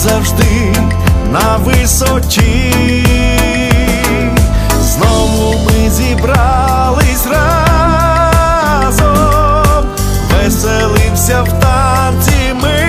завжди на висоті, знову ми зібрались разом, веселився в танці ми.